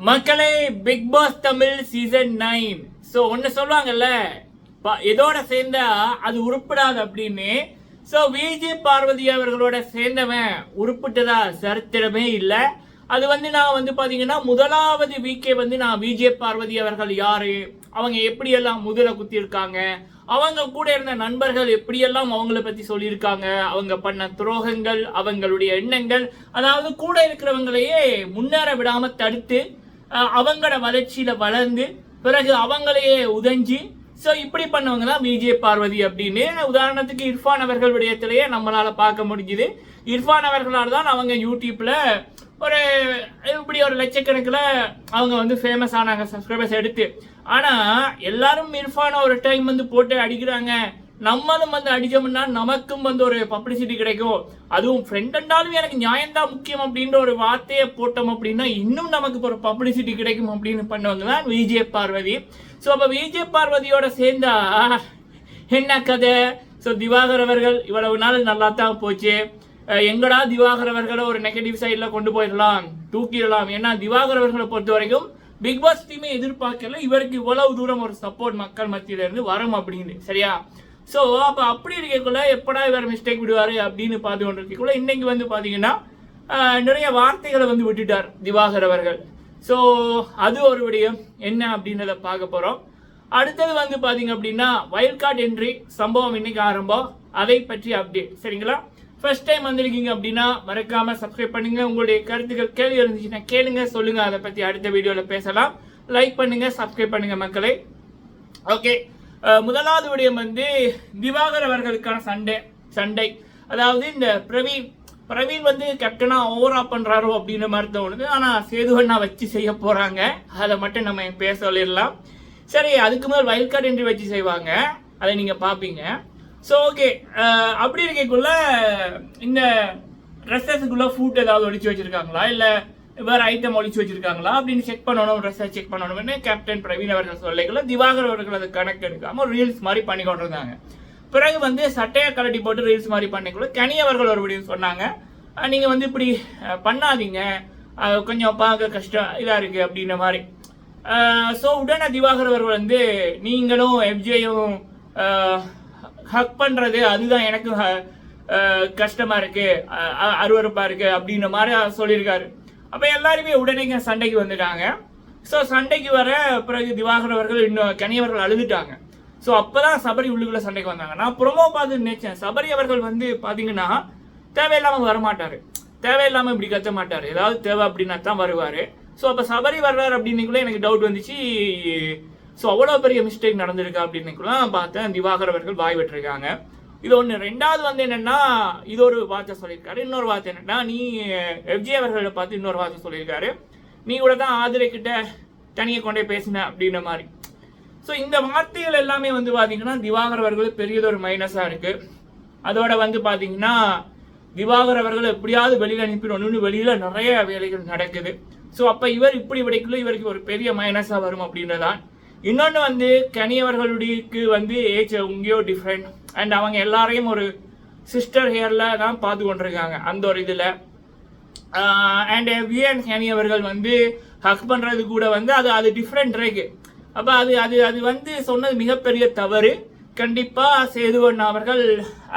மக்களே big boss Tamil season nine so ஒன்று சொல்லுவாங்கல்ல ப- சேர்ந்தா அது உருப்படாது அப்படின்னு. ஸோ விஜய் பார்வதி அவர்களோட சேர்ந்தவன் உருப்பிட்டதா சரித்திரமே இல்லை. அது வந்து நான் வந்து பார்த்தீங்கன்னா முதலாவது வீக்கே வந்து நான் விஜய் பார்வதி அவர்கள் யாரு? அவங்க எப்படியெல்லாம் முதல குத்திருக்காங்க அவங்க கூட இருந்த நண்பர்கள் எப்படியெல்லாம் அவங்கள பத்தி சொல்லியிருக்காங்க? அவங்க பண்ண துரோகங்கள் அவங்களுடைய எண்ணங்கள் அதாவது கூட இருக்கிறவங்களையே முன்னேற விடாம தடுத்து அவங்களோட வளர்ச்சியில் வளர்ந்து பிறகு அவங்களையே உதஞ்சி ஸோ இப்படி பண்ணவங்க தான் விஜய் பார்வதி அப்படின்னு. உதாரணத்துக்கு இர்ஃபான் அவர்கள் விடயத்திலேயே நம்மளால் பார்க்க முடிஞ்சுது. இர்ஃபான் அவர்களால் தான் அவங்க யூடியூப்பில் ஒரு இப்படி ஒரு லட்சக்கணக்கில் அவங்க வந்து ஃபேமஸ் ஆனாங்க சப்ஸ்கிரைபர்ஸ் எடுத்து. ஆனால் எல்லாரும் இர்ஃபானை ஒரு டைம் வந்து போட்டு அடிக்கிறாங்க. நம்மளும் வந்து அடிச்சோம்னா நமக்கும் வந்து ஒரு பப்ளிசிட்டி கிடைக்கும். அதுவும் ஃப்ரெண்ட் என்றாலும் எனக்கு நியாயம்தான் முக்கியம் அப்படின்ற ஒரு வார்த்தையை போட்டோம் அப்படின்னா இன்னும் நமக்கு ஒரு பப்ளிசிட்டி கிடைக்கும் அப்படின்னு பண்ணவங்க. தான் விஜய் பார்வதி. ஸோ அப்போ விஜய் பார்வதியோட சேர்ந்தா என்ன கதை? ஸோ திவாகர் அவர்கள் இவ்வளவு நாள் நல்லா தான் போச்சு எங்கடா திவாகர் அவர்களை ஒரு நெகட்டிவ் சைடில் கொண்டு போயிடலாம் தூக்கிடலாம்? ஏன்னா திவாகர் அவர்களை பொறுத்த வரைக்கும் பிக் பாஸ் டீமே எதிர்பார்க்கல. இவருக்கு இவ்வளவு தூரம் ஒரு சப்போர்ட் மக்கள் மத்தியில இருந்து வரும் அப்படின்னு. சரியா? ஸோ அப்போ அப்படி இருக்கக்குள்ள எப்படா வேறு மிஸ்டேக் விடுவார் அப்படின்னு பார்த்து கொண்டு இருக்கக்குள்ள இன்றைக்கி வந்து பார்த்தீங்கன்னா நிறைய வார்த்தைகளை வந்து விட்டுட்டார் திவாகர் அவர்கள். ஸோ அது ஒரு விடயம். என்ன அப்படின்றத பார்க்க போகிறோம் அடுத்தது வந்து பார்த்தீங்க அப்படின்னா வைல்ட் கார்டு என்ட்ரி சம்பவம் இன்னைக்கு ஆரம்பம். அதை பற்றி அப்டேட் சரிங்களா? ஃபர்ஸ்ட் டைம் வந்திருக்கீங்க அப்படின்னா மறக்காமல் சப்ஸ்கிரைப் பண்ணுங்க. உங்களுடைய கருத்துக்கள் கேள்வி இருந்துச்சுன்னா கேளுங்க. சொல்லுங்க. அதை பற்றி அடுத்த வீடியோவில் பேசலாம். லைக் பண்ணுங்க சப்ஸ்கிரைப் பண்ணுங்க மக்களே. ஓகே முதலாவது விடயம் வந்து திவாகர் அவர்களுக்கான சண்டை சண்டை. அதாவது இந்த பிரவீன் பிரவீன் வந்து கேப்டனா ஓவரா பண்றாரோ அப்படின்ற மாதிரி தோணுது. ஆனா சேதுவண்ணா வச்சு செய்ய போறாங்க. அதை மட்டும் நம்ம பேச சொல்லிடலாம். சரி அதுக்கு மேல் வயல் கார்டு என்று வச்சு செய்வாங்க. அதை நீங்க பாப்பீங்க. ஸோ ஓகே அப்படி இருக்கக்குள்ள இந்த ட்ரெஸ்ஸஸுக்குள்ள ஃபுட் ஏதாவது ஒடிச்சு வச்சிருக்காங்களா? இல்லை வேற ஐட்டம் ஒழிச்சு வச்சிருக்காங்களா? அப்படின்னு செக் பண்ணணும் ட்ரெஸ்ஸை செக் பண்ணணும்னு கேப்டன் பிரவீன் அவர்கள் சொல்லிக்கல திவாகர் அவர்கள் அதை கணக்கு எடுக்காம ரீல்ஸ் மாதிரி பண்ணி கொண்டிருந்தாங்க. பிறகு வந்து சட்டையை கலட்டி போட்டு ரீல்ஸ் மாதிரி பண்ணிக்குள்ள கனி அவர்கள் ஒரு வீடியோ சொன்னாங்க. நீங்கள் நீங்க வந்து இப்படி பண்ணாதீங்க. கொஞ்சம் பார்க்க கஷ்டம் இதாக இருக்கு அப்படின்ற மாதிரி. ஸோ உடனே திவாகர் அவர்கள் வந்து நீங்களும் எஃப்ஜேயும் ஹக் பண்ணுறது அதுதான் எனக்கு ஹ- இருக்குது அருவறுப்பாக இருக்குது அ- அப்படின்ற மாதிரி சொல்லியிருக்காரு. அப்போ எல்லாருமே உடனே சண்டைக்கு வந்துட்டாங்க. ஸோ சண்டைக்கு வர பிறகு திவாகர் அவர்கள் இன்னும் கனியவர்கள் அழுதுட்டாங்க. ஸோ அப்போ தான் சபரி உள்ளுக்குள்ள சண்டைக்கு வந்தாங்க. நான் ப்ரொமோ பார்த்து நினைச்சேன். சபரி அவர்கள் வந்து பார்த்தீங்கன்னா தேவையில்லாமல் வரமாட்டார். தேவையில்லாமல் இப்படி கத்த மாட்டார். ஏதாவது தேவை அப்படின்னா தான் வருவார். ஸோ அப்போ சபரி வர்றாரு அப்படின்னுக்குள்ள எனக்கு டவுட் வந்துச்சு. ஸோ அவ்வளோ பெரிய மிஸ்டேக் நடந்திருக்கா அப்படின்னுக்குள்ள பார்த்தேன். திவாகர் அவர்கள் வாய் விட்டுருக்காங்க. இது ஒன்று ரெண்டாவது வந்து என்னென்னா இது ஒரு வார்த்தை சொல்லியிருக்காரு. இன்னொரு வார்த்தை என்னென்னா நீ எஃப்ஜி அவர்களை பார்த்து இன்னொரு வார்த்தை சொல்லியிருக்காரு. நீ கூட தான் ஆதிரை கிட்ட தனியை கொண்டே பேசின அப்படின்ற மாதிரி. ஸோ இந்த வார்த்தைகள் எல்லாமே வந்து பார்த்தீங்கன்னா திவாகர் அவர்கள் பெரியதொரு மைனஸாக இருக்குது அதோட வந்து பார்த்தீங்கன்னா திவாகர் அவர்கள் எப்படியாவது வெளியில் அனுப்பிடணும்னு வெளியில் நிறைய வேலைகள் நடக்குது. ஸோ அப்போ இவர் இப்படி விடைக்குள்ள இவருக்கு ஒரு பெரிய மைனஸாக வரும் அப்படின்றதான். இன்னொன்று வந்து கனி வந்து ஏஜ் எங்கேயோ டிஃப்ரெண்ட் அண்ட் அவங்க எல்லாரையும் ஒரு சிஸ்டர் ஹேரில் தான் பார்த்து கொண்டிருக்காங்க அந்த ஒரு இதில். அண்ட் விஎன் கனியவர்கள் வந்து ஹக் பண்ணுறது கூட வந்து அது அது டிஃப்ரெண்ட் இருக்கு. அப்போ அது அது அது வந்து சொன்னது மிகப்பெரிய தவறு. கண்டிப்பாக சேதுவன் அவர்கள்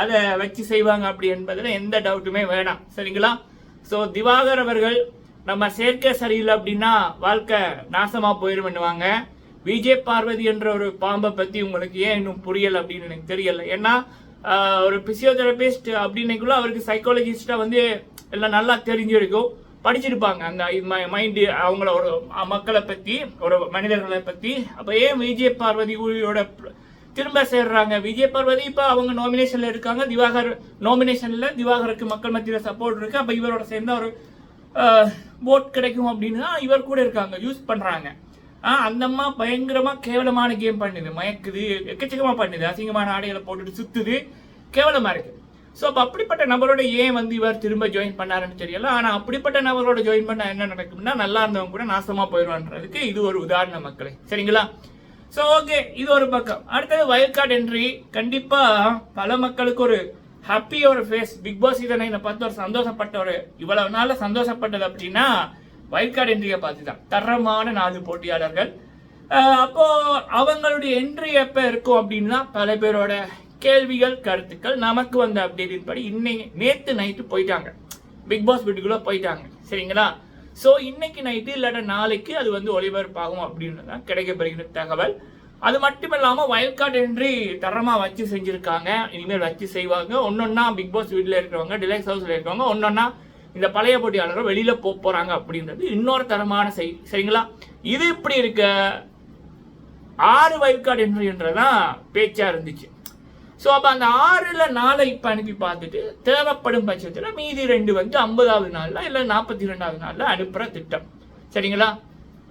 அதை வச்சு செய்வாங்க அப்படி என்பதில் எந்த டவுட்டுமே வேணாம். சரிங்களா? ஸோ திவாகர் அவர்கள் நம்ம சேர்க்கை சரியில்லை அப்படின்னா வாழ்க்கை நாசமாக போயிடும் பண்ணுவாங்க விஜய் பார்வதி என்ற ஒரு பாம்பை பத்தி உங்களுக்கு ஏன் இன்னும் புரியல அப்படின்னு எனக்கு தெரியல. ஏன்னா ஒரு பிசியோதெரபிஸ்ட் அப்படின்னைக்குள்ள அவருக்கு சைக்காலஜிஸ்டா வந்து எல்லாம் நல்லா தெரிஞ்சிருக்கும். படிச்சிருப்பாங்க. அந்த மைண்டு அவங்கள ஒரு மக்களை பத்தி ஒரு மனிதர்களை பத்தி. அப்ப ஏன் விஜய் பார்வதியோட திரும்ப சேர்றாங்க? விஜய் பார்வதி இப்ப அவங்க நாமினேஷன்ல இருக்காங்க. திவாகர் நாமினேஷன்ல திவாகருக்கு மக்கள் மத்தியில சப்போர்ட் இருக்கு. அப்ப இவரோட சேர்ந்த ஒரு ஓட் கிடைக்கும் அப்படின்னு தான் இவர் கூட இருக்காங்க. யூஸ் பண்றாங்க. ஆ அந்த அம்மா பயங்கரமா கேவலமான கேம் பண்ணுது. மயக்குது எக்கச்சக்கமா பண்ணுது. அசிங்கமான ஆடைகளை போட்டுட்டு சுத்துது. கேவலமா இருக்கு. ஸோ அப்போ அப்படிப்பட்ட நபரோட ஏன் வந்து இவர் திரும்ப ஜாயின் பண்ணாருன்னு தெரியல. ஆனால் அப்படிப்பட்ட நபரோட ஜாயின் பண்ணால் என்ன நடக்கும்னா நல்லா இருந்தவங்க கூட நாசமாக போயிடுவான்றதுக்கு இது ஒரு உதாரண மக்களே. சரிங்களா? ஸோ ஓகே இது ஒரு பக்கம். அடுத்தது வயல் கார்டு என்ட்ரி கண்டிப்பாக பல மக்களுக்கு ஒரு ஹாப்பி ஒரு ஃபேஸ் பிக் பாஸ் சீசனை பார்த்து ஒரு சந்தோஷப்பட்ட ஒரு இவ்வளவு நாள் சந்தோஷப்பட்டது அப்படின்னா வைல்ட் கார்டு என்ட்ரியை பார்த்து தான். தரமான நாலு போட்டியாளர்கள். அப்போது அப்போ அவங்களுடைய என்ட்ரி எப்போ இருக்கும் அப்படின்னா பல பேரோட கேள்விகள் கருத்துக்கள். நமக்கு வந்த அப்டேட்டின் படி இன்னைக்கு நேற்று நைட்டு போயிட்டாங்க. பிக் பாஸ் வீட்டுக்குள்ளே போயிட்டாங்க. சரிங்களா? ஸோ இன்னைக்கு நைட்டு இல்லாட்ட நாளைக்கு அது வந்து ஒளிபரப்பாகும் அப்படின்னு தான் கிடைக்கப்படுகிற தகவல். அது மட்டும் இல்லாமல் வயல் கார்டு என்ட்ரி தரமாக வச்சு செஞ்சுருக்காங்க. இனிமேல் வச்சு செய்வாங்க. ஒன்றொன்னா பிக் பாஸ் வீட்டில் இருக்கிறவங்க டிலக்ஸ் ஹவுஸில் இருக்கிறவங்க ஒன்றொன்னா இந்த பழைய போட்டியாளர்கள் வெளியில் போக போகிறாங்க அப்படின்றது இன்னொரு தரமான செய் சரிங்களா? இது இப்படி இருக்க ஆறு வைல்ட் கார்டு என்ட்ரின்றதான் பேச்சா இருந்துச்சு. ஸோ அப்போ அந்த ஆறில் நாளை இப்போ அனுப்பி பார்த்துட்டு தேவைப்படும் பட்சத்தில் மீதி ரெண்டு வந்து ஐம்பதாவது நாளில் இல்லை நாற்பத்தி ரெண்டாவது நாளில் அனுப்புகிற திட்டம். சரிங்களா?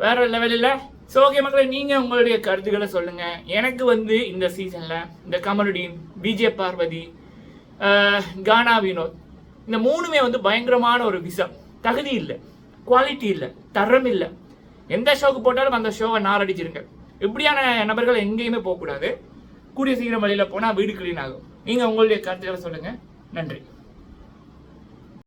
வேற லெவலில் ஸோ ஓகே மக்களே நீங்கள் உங்களுடைய கருத்துக்களை சொல்லுங்கள் எனக்கு வந்து இந்த சீசனில் இந்த கமலுடீன் விஜய் பார்வதி கானா வினோத் இந்த மூணுமே வந்து பயங்கரமான ஒரு விஷம் தகுதி இல்லை. குவாலிட்டி இல்லை. தரம் இல்லை. எந்த ஷோக்கு போட்டாலும் அந்த ஷோவை நாரடிச்சிருங்க. இப்படியான நபர்கள் எங்கேயுமே போகக்கூடாது. கூடிய சீக்கிரம் வழியில் போனால் வீடு க்ளீன் ஆகும். நீங்கள் உங்களுடைய கருத்துக்களை சொல்லுங்கள் நன்றி.